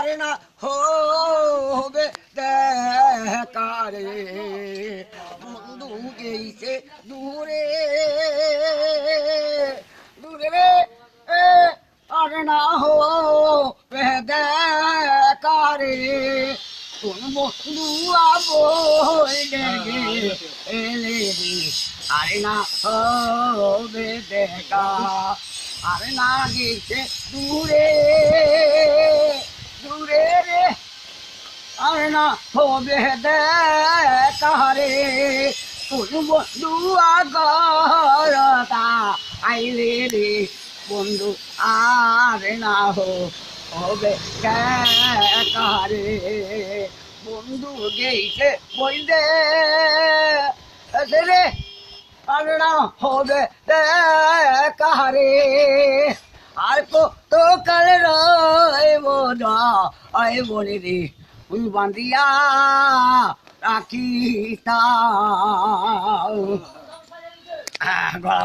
আর না হবে দেখারে বন্ধু গেইছে দূরে। দূরে আর না হবে দেখারে কোন বন্ধু আবই গে এলে আর না হবে দেখা আর না গেছে দূরে রে আর না হবে দেখারে। কোন বন্ধু আগরতা আইলে রে, বন্ধু আর না হবে দেখারে। বন্ধু গেছে বইলে রে, আর না হবে দেখারে। আর কত কাল রইব না আই বলে রে ফুল বাঁধিয়া রাখি তা